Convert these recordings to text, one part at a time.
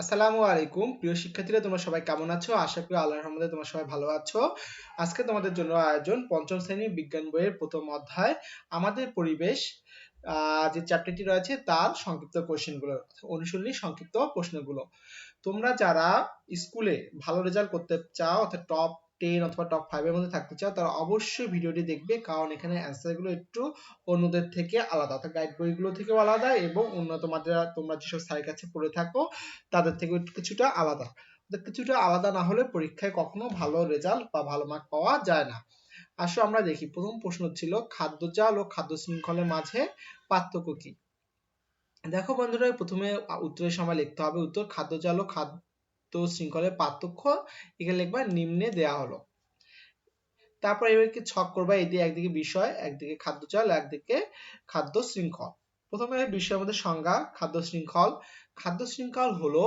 আসসালামু আলাইকুম। প্রিয় শিক্ষার্থীরা, তোমরা সবাই কেমন আছো? আশা করি আল্লাহর রহমতে তোমরা সবাই ভালো আছো। আজকে তোমাদের জন্য আয়োজন পঞ্চম শ্রেণির বিজ্ঞান বইয়ের প্রথম অধ্যায়, আমাদের পরিবেশ যে চ্যাপ্টারটি রয়েছে তার সংক্ষিপ্ত কোশ্চেনগুলো, অনুশীলনী সংক্ষিপ্ত প্রশ্নগুলো। তোমরা যারা স্কুলে ভালো রেজাল্ট করতে চাও, অর্থাৎ টপ টেন অথবা টপ ফাইভের মধ্যে থাকতে চাও তারা অবশ্যই ভিডিওটি দেখবে, কারণ এখানে অ্যান্সারগুলো একটু অন্যদের থেকে আলাদা। অর্থাৎ গাইড বইগুলো থেকেও আলাদা এবং উন্নত মাত্রা তোমরা যেসব স্যারের কাছে পড়ে থাকো, তাদের থেকে কিছুটা আলাদা। কিছুটা আলাদা না হলে পরীক্ষায় কখনো ভালো রেজাল্ট বা ভালো মার্ক পাওয়া যায় না। আসো আমরা দেখি, প্রথম প্রশ্ন ছিল, খাদ্য জাল ও খাদ্য শৃঙ্খলের মাঝে পার্থক্য কি? দেখো বন্ধুরা, প্রথমে উত্তরের সময় লিখতে হবে, উত্তর খাদ্য জাল ও খাদ্য তো শৃঙ্খলের পার্থক্য এখানে লিখবা নিম্নে দেয়া হলো। তারপর এবারে ছক করবা এদিকে একদিকে বিষয়, একদিকে খাদ্য চাল, একদিকে খাদ্য শৃঙ্খল। প্রথমে বিষয়ের মধ্যে সংজ্ঞা, খাদ্য শৃঙ্খল। খাদ্য শৃঙ্খল হলো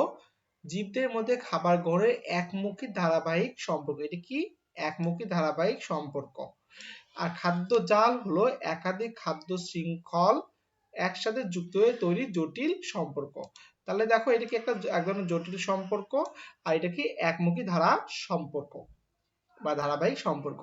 জীবদের মধ্যে খাবার গ্রহণের একমুখী ধারাবাহিক সম্পর্ক। এটা কি? একমুখী ধারাবাহিক সম্পর্ক। আর খাদ্য জাল হলো একাধিক খাদ্য শৃঙ্খল একসাথে যুক্ত হয়ে তৈরি জটিল সম্পর্ক। তাহলে দেখো এটা কি একটা এক ধরনের জটিল সম্পর্ক, আর এটা কি একমুখী ধারা সম্পর্ক বা ধারাবাহিক সম্পর্ক।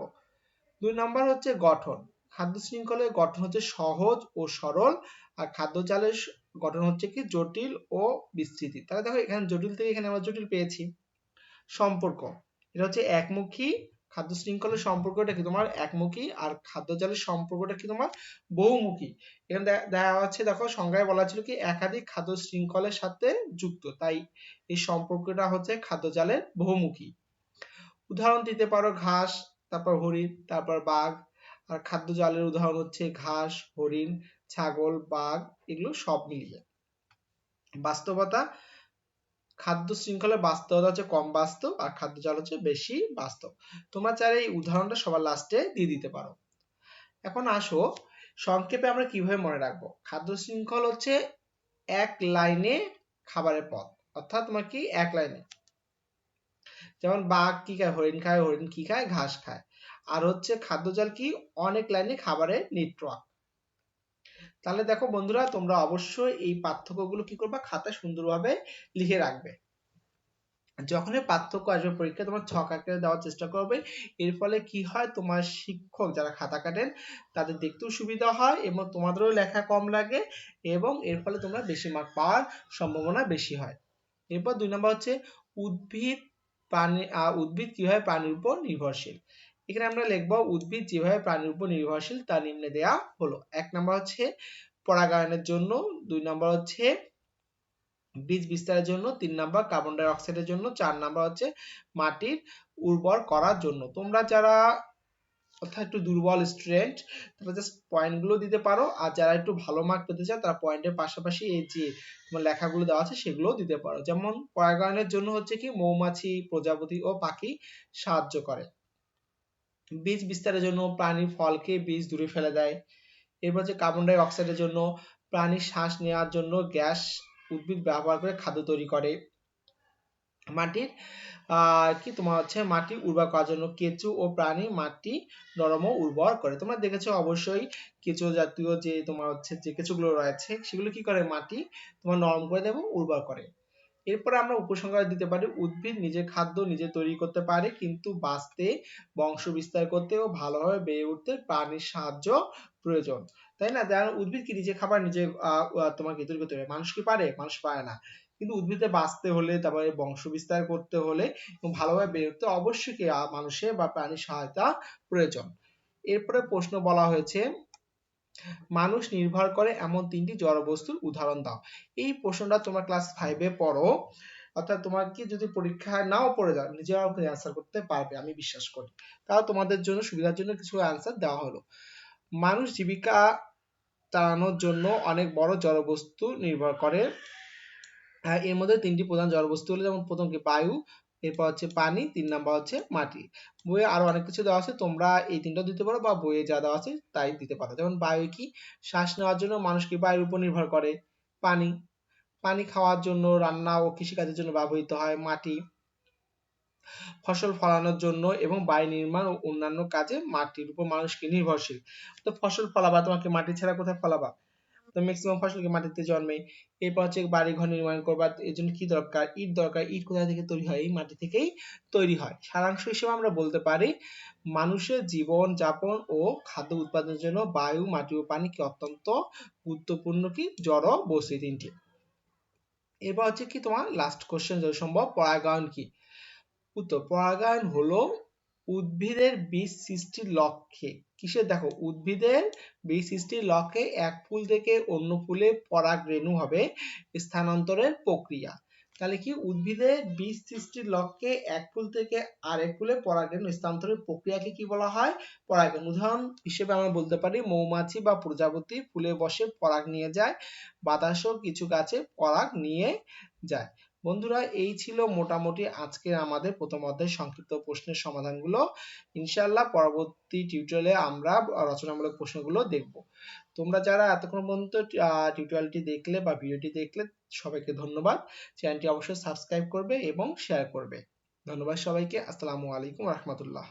দুই নম্বর হচ্ছে গঠন। খাদ্য শৃঙ্খলের গঠন হচ্ছে সহজ ও সরল, আর খাদ্য চালের গঠন হচ্ছে কি জটিল ও বিস্তৃতি। তাহলে দেখো এখানে জটিল থেকে এখানে আমরা জটিল পেয়েছি। সম্পর্ক। এটা হচ্ছে একমুখী খাদ্য শৃঙ্খলের সম্পর্কটা কি তোমার একমুখী আর খাদ্য জালের সম্পর্কটা কি তোমার বহুমুখী? এখানে দেখা যাচ্ছে দেখো সংজ্ঞায় বলা ছিল কি একাধিক খাদ্য শৃঙ্খলের সাথে যুক্ত, তাই এই সম্পর্কটা হচ্ছে খাদ্য জালের বহুমুখী। উদাহরণ দিতে পারো ঘাস, তারপর হরিণ, তারপর বাঘ, আর খাদ্য জালের উদাহরণ হচ্ছে ঘাস, হরিণ, ছাগল, বাঘ, এগুলো সব মিলিয়ে। বাস্তবতা খাদ্য শৃঙ্খলের বাস্তবতা হচ্ছে কম বাস্তব আর খাদ্য জাল হচ্ছে বেশি বাস্তব। তোমরা চাইলে এই উদাহরণটা সবার লাস্টে দিয়ে দিতে পারো। এখন আসো, সংক্ষেপে আমরা কীভাবে মনে রাখব? খাদ্য শৃঙ্খল হচ্ছে এক লাইনে খাবারের পথ অর্থাৎ তোমার কি এক লাইনে। যেমন বাঘ কি খায়, হরিণ খায়, হরিণ কি খায়, ঘাস খায়। আর হচ্ছে খাদ্য জাল কি? অনেক লাইনে খাবারের নেটওয়ার্ক। তাহলে দেখো বন্ধুরা, তোমরা অবশ্যই এই পার্থক্যগুলো কি করবা? খাতায় সুন্দরভাবে লিখে রাখবে। যখনই পার্থক্য আসবে পরীক্ষা তোমার ছক আকারে দেওয়ার চেষ্টা করবে। এর ফলে কি হয়? তোমার শিক্ষক যারা খাতা কাটেন, তাদের দেখতেও সুবিধা হয় এবং তোমাদেরও লেখা কম লাগে এবং এর ফলে তোমরা বেশি মার্ক পাওয়ার সম্ভাবনা বেশি হয়। এরপর দুই নম্বর হচ্ছে, উদ্ভিদ প্রাণী উদ্ভিদ কীভাবে প্রাণীর উপর নির্ভরশীল? এখানে আমরা লিখব, উদ্ভিদ যেভাবে প্রাণীর উপর নির্ভরশীল তা নিম্নে দেয়া হলো। এক নম্বর হচ্ছে পরাগায়নের জন্য, দুই নম্বর হচ্ছে বীজ বিস্তারের জন্য, তিন নাম্বার কার্বন ডাই অক্সাইডের জন্য, চার নাম্বার হচ্ছে মাটির উর্বর করার জন্য। তোমরা যারা অর্থাৎ একটু দুর্বল স্টুডেন্ট তারা জাস্ট পয়েন্টগুলো দিতে পারো। আর যারা একটু ভালো মার্ক পেতে চায় তারা পয়েন্টের পাশাপাশি এই যে তোমার লেখাগুলো দেওয়া আছে, সেগুলোও দিতে পারো। যেমন পরাগায়নের জন্য হচ্ছে কি, মৌমাছি, প্রজাপতি ও পাখি সাহায্য করে। বীজ বিস্তারের জন্য প্রাণীর ফলকে বীজ দূরে ফেলে দেয়। এরপর হচ্ছে কার্বন ডাই অক্সাইডের জন্য প্রাণীর শ্বাস নেওয়ার জন্য গ্যাস উদ্ভিদ ব্যবহার করে খাদ্য তৈরি করে। মাটির কি তোমার হচ্ছে মাটি উর্বর করার জন্য কেঁচু ও প্রাণী মাটি নরম ও উর্বর করে। তোমরা দেখেছ অবশ্যই কেঁচু জাতীয় যে তোমার হচ্ছে যে কেঁচুগুলো রয়েছে, সেগুলো কি করে মাটি তোমার নরম করে দেয় এবং উর্বর করে। এরপরে আমরা উপসংহার দিতে পারি উদ্ভিদ নিজের খাদ্য নিজে তৈরি করতে পারে, কিন্তু বাঁচতে, বংশ বিস্তার করতে ও ভালোভাবে বেড়ে উঠতে প্রাণীর সাহায্য প্রয়োজন। তাই না? যেমন উদ্ভিদ কি নিজে খাবার নিজে তোমার কি তৈরি করতে পারে? মানুষ কি পারে? মানুষ পারে না। কিন্তু উদ্ভিদে বাঁচতে হলে, তারপরে বংশ বিস্তার করতে হলে ভালোভাবে বেড়ে উঠতে অবশ্যই কি মানুষের বা প্রাণীর সহায়তা প্রয়োজন। এরপরে প্রশ্ন বলা হয়েছে মানুষ নির্ভর করে এমন তিনটি জড়বস্তুর উদাহরণ দাও। এই প্রশ্নটা তোমার ক্লাস ফাইভে পড়ো, অর্থাৎ তোমার কি যদি পরীক্ষায় নাও পড়ে যাও, নিজেরাও অ্যান্সার করতে পারবে, আমি বিশ্বাস করি। তাও তোমাদের জন্য, সুবিধার জন্য কিছু অ্যান্সার দেওয়া হলো। মানুষ জীবিকা চালানোর জন্য অনেক বড় জড়বস্তু নির্ভর করে। এর মধ্যে তিনটি প্রধান জড়বস্তু হলো, যেমন প্রথম কি বায়ু এরপর হচ্ছে পানি, তিন নাম্বার হচ্ছে মাটি। বইয়ে আরও অনেক কিছু দেওয়া আছে, তোমরা এই তিনটা দিতে পারো বা বইয়ে যা দেওয়া আছে তাই দিতে পারো। যেমন বায়ু কি? শ্বাস নেওয়ার জন্য মানুষ কি বায়ুর উপর নির্ভর করে? পানি। পানি খাওয়ার জন্য রান্না ও কৃষিকাজের জন্য ব্যবহৃত হয় মাটি। ফসল ফলানোর জন্য এবং বাড়ি নির্মাণ ও অন্যান্য কাজে মাটির উপর মানুষকে নির্ভরশীল? তো ফসল ফলাবা, তোমাকে মাটি ছাড়া কোথায় ফলাবা? তো ম্যাক্সিমাম ফসল কি মাটিতে জন্মে। এরপর হচ্ছে বাড়ি ঘর নির্মাণ করবার এর জন্য কি দরকার? ইট দরকার। ইট কোথা থেকে তৈরি হয়? এই মাটি থেকেই তৈরি হয়। সারাংশ হিসেবে আমরা বলতে পারি, মানুষের জীবন যাপন ও খাদ্য উৎপাদনের জন্য বায়ু, মাটি ও পানি কি অত্যন্ত গুরুত্বপূর্ণ কি? জড় বস্তু তিনটি এরপর হচ্ছে কি তোমার লাস্ট কোশ্চেন যদি সম্ভব পরাগায়ন কি? উত্তর, পরাগায়ন হলো উদ্ভিদের বীজ সৃষ্টির লক্ষ্যে। কিসের? দেখো, উদ্ভিদের বীজ সৃষ্টির লক্ষ্যে এক ফুল থেকে অন্য ফুলে পরাগ রেণু হবে স্থানান্তরের প্রক্রিয়া। তাহলে কি, উদ্ভিদের বীজ সৃষ্টির লক্ষ্যে এক ফুল থেকে আরেক ফুলে পরাগরেণু স্থানান্তরের প্রক্রিয়াকে কি বলা হয়? পরাগায়ন উদাহরণ হিসেবে আমরা বলতে পারি, মৌমাছি বা প্রজাপতি ফুলে বসে পরাগ নিয়ে যায়, বাতাসও কিছু গাছে পরাগ নিয়ে যায়। বন্ধুরা, এই ছিল মোটামুটি আজকের আমাদের প্রথম অধ্যায় সংক্ষিপ্ত প্রশ্নের সমাধানগুলো। ইনশাআল্লাহ পরবর্তী টিউটোরিয়ালে আমরা রচনামূলক প্রশ্নগুলো দেখব। তোমরা যারা এতক্ষণ পর্যন্ত টিউটোরিয়ালটি দেখলে বা ভিডিওটি দেখলে, সবাইকে ধন্যবাদ। চ্যানেলটি অবশ্যই সাবস্ক্রাইব করবে এবং শেয়ার করবে। ধন্যবাদ সবাইকে। আসসালামু আলাইকুম রহমতুল্লাহ।